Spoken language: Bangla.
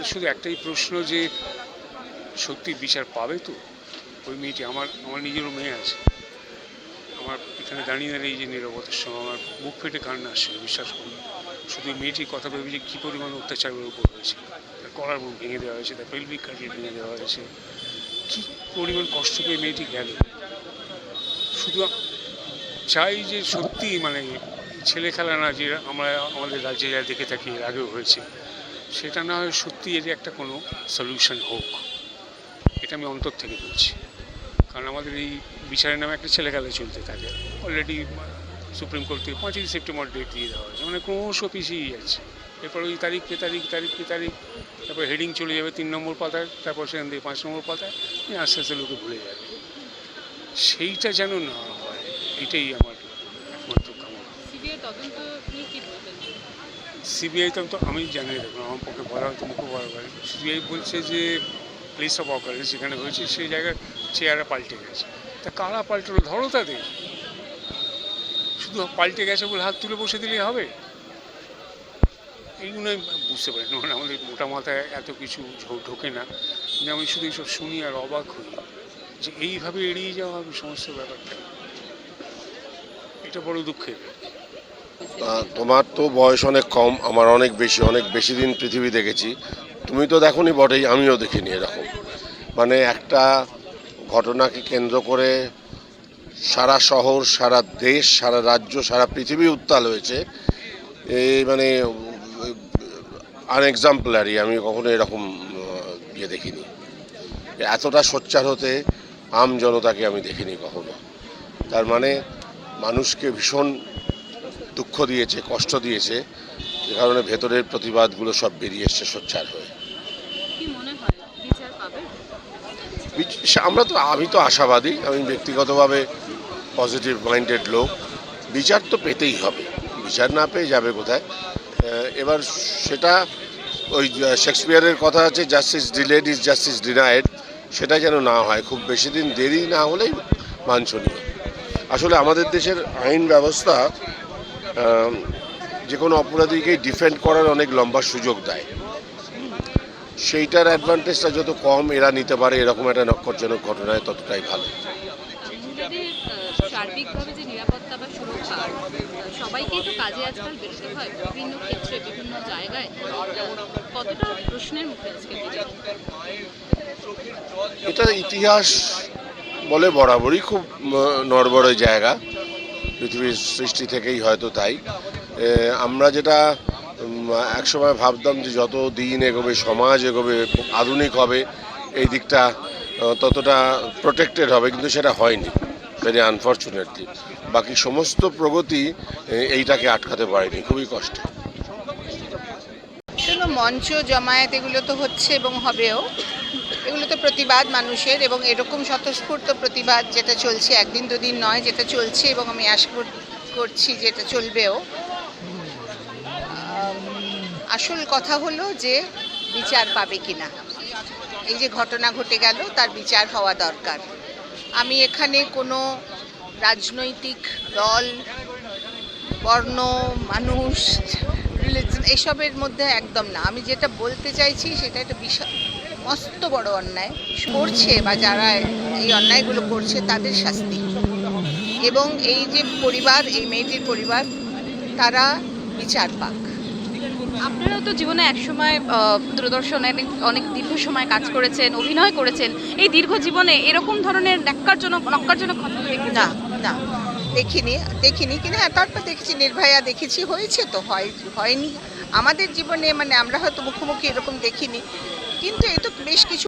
আমাদের শুধু একটাই প্রশ্ন যে সত্যি বিচার পাবে তো? ওই মেয়েটি আমার আমার নিজেরও মেয়ে আছে। আমার এখানে দাঁড়িয়ে দাঁড়িয়ে যে নিরবতার সময় আমার মুখ ফেটে কান্না আসছিল, বিশ্বাস করুন। শুধু মেয়েটির কথা ভেবে যে কী পরিমাণ অত্যাচার ওর উপর হয়েছে। তার কলার মুখ ভেঙে দেওয়া হয়েছে, তার পেলভিক কাটিয়ে ভেঙে দেওয়া হয়েছে। কী পরিমাণ কষ্ট পেয়ে মেয়েটি গেল। শুধু চাই যে সত্যি মানে ছেলে খেলা না যে আমরা, আমাদের রাজ্যে যা দেখে থাকি, এর আগেও হয়েছে। সেটা না হয় সত্যি এর একটা কোনো সলিউশন হোক। এটা আমি অন্তর থেকে বলছি। কারণ আমাদের এই বিচারের নামে একটা ছেলে খেলা চলতে থাকে। অলরেডি সুপ্রিম কোর্ট থেকে পাঁচই সেপ্টেম্বর ডেট দিয়ে দেওয়া হয়েছে। মানে ক্রমশ পিছিয়ে যাচ্ছে। এরপর ওই তারিখ পে তারিখ তারিখ পে তারিখ, তারপর হেডিং চলে যাবে তিন নম্বর পাতায়, তারপর সেখান থেকে পাঁচ নম্বর পাতায় আস্তে আস্তে লোকে ভুলে যাবে। সেইটা যেন না হয়, এটাই আমার একমাত্র কামনা। কি সিবিআই তো আমি জানি, দেখুন, আমার পক্ষে বলা হয়তো মুখে বলা পারে সিবিআই বলছে যে প্লেস অফ অকারেন্স যেখানে হয়েছে, সেই জায়গায় চেয়ারে পাল্টে গেছে। তা কারা পাল্টালো? ধরো তাদের। শুধু পাল্টে গেছে বলে হাত তুলে বসে দিলেই হবে? এইগুলো আমি বুঝতে পারি না মানে আমাদের মোটা মাথায় এত কিছু ঢোকে না। যে আমি শুধু এইসব শুনি আর অবাক হই। যে এইভাবে এড়িয়ে যাওয়া হবে সমস্ত ব্যাপারটা। এটা বড় দুঃখের তোমার তো বয়স অনেক কম, আমার অনেক বেশি অনেক বেশি দিন পৃথিবী দেখেছি। তুমি তো দেখোনি বটেই, আমিও দেখিনি এরকম। মানে একটা ঘটনাকে কেন্দ্র করে সারা শহর, সারা দেশ, সারা রাজ্য, সারা পৃথিবী উত্তাল হয়েছে। এই মানে আনএক্সাম্পলারি আমি কখনো এরকম ইয়ে দেখিনি। এতটা সোচ্চার হতে আম জনতাকে আমি দেখিনি কখনো। তার মানে মানুষকে ভীষণ দুঃখ দিয়েছে কষ্ট দিয়েছে যে কারণে ভেতরের প্রতিবাদগুলো সব বেরিয়ে এসছে সোচ্চার হয়ে। আমরা তো আমি তো আশাবাদী আমি ব্যক্তিগতভাবে পজিটিভ মাইন্ডেড লোক। বিচার তো পেতেই হবে। বিচার না পেয়ে যাবে কোথায়? এবার সেটা ওই শেক্সপিয়ারের কথা আছে justice delayed is justice denied সেটা যেন না হয় খুব বেশি দিন দেরি না হলেই বাঞ্ছনীয় আসলে আমাদের দেশের আইন ব্যবস্থা যে কোনো অপরাধীকেই ডিফেন্ড করার অনেক লম্বা সুযোগ দেয়। সেইটার অ্যাডভান্টেজটা যত কম এরা নিতে পারে এরকম একটা নক্ষরজনক ঘটনায় ততটাই ভালো। সার্বিকভাবে যে নিরাপত্তা বা সুরক্ষা আহ, তো কাজে আজকাল বেরোতে হয় বিভিন্ন ক্ষেত্রে বিভিন্ন জায়গায় কতটা প্রশ্নের মুখে আজকে এটা ইতিহাস বলে বরাবরই খুব নড়বড়ে জায়গা। পৃথিবীর সৃষ্টি থেকেই হয়তো তাই। আমরা যেটা একসময় ভাবতাম যে যত দিন এগোবে, সমাজ এগোবে, আধুনিক হবে, এই দিকটা ততটা প্রোটেক্টেড হবে, কিন্তু সেটা হয়নি ভেরি আনফর্চুনেটলি বাকি সমস্ত প্রগতি এইটাকে আটকাতে পারেনি, খুবই কষ্ট। মঞ্চ, জমায়েত, এগুলো তো হচ্ছে এবং হবেও। এগুলো তো প্রতিবাদ মানুষের এবং এরকম স্বতঃস্ফূর্ত প্রতিবাদ যেটা চলছে, একদিন দুদিন নয়, যেটা চলছে এবং আমি আশা কর- করছি যেটা চলবেও। আসল কথা হলো যে বিচার পাবে কিনা। এই যে ঘটনা ঘটে গেল, তার বিচার হওয়া দরকার। আমি এখানে কোনো রাজনৈতিক দল, বর্ণ, মানুষ রিলিজন এসবের মধ্যে একদম না। আমি যেটা বলতে চাইছি সেটা একটা বিশাল মস্ত বড় অন্যায় করছে বা যারা এই অন্যায়গুলো করছে তাদের শাস্তি। এবং এই যে পরিবার এই মেয়েটির পরিবার তারা বিচার পাক। আপনারাও তো জীবনে একসময় দূরদর্শনে অনেক- দীর্ঘ সময় কাজ করেছেন অভিনয় করেছেন। এই দীর্ঘ জীবনে এরকম ধরনের ন্যাক্কারজনক নক্কারজনক ঘটনা? না না। দেখিনি দেখিনি কিন্তু হ্যাঁ তারপর দেখেছি নির্ভয়া দেখেছি, হয়েছে তো, হয়, হয়নি। আমাদের জীবনে মানে আমরা হয়তো মুখোমুখি এরকম দেখিনি। কিন্তু এ তো বেশ কিছু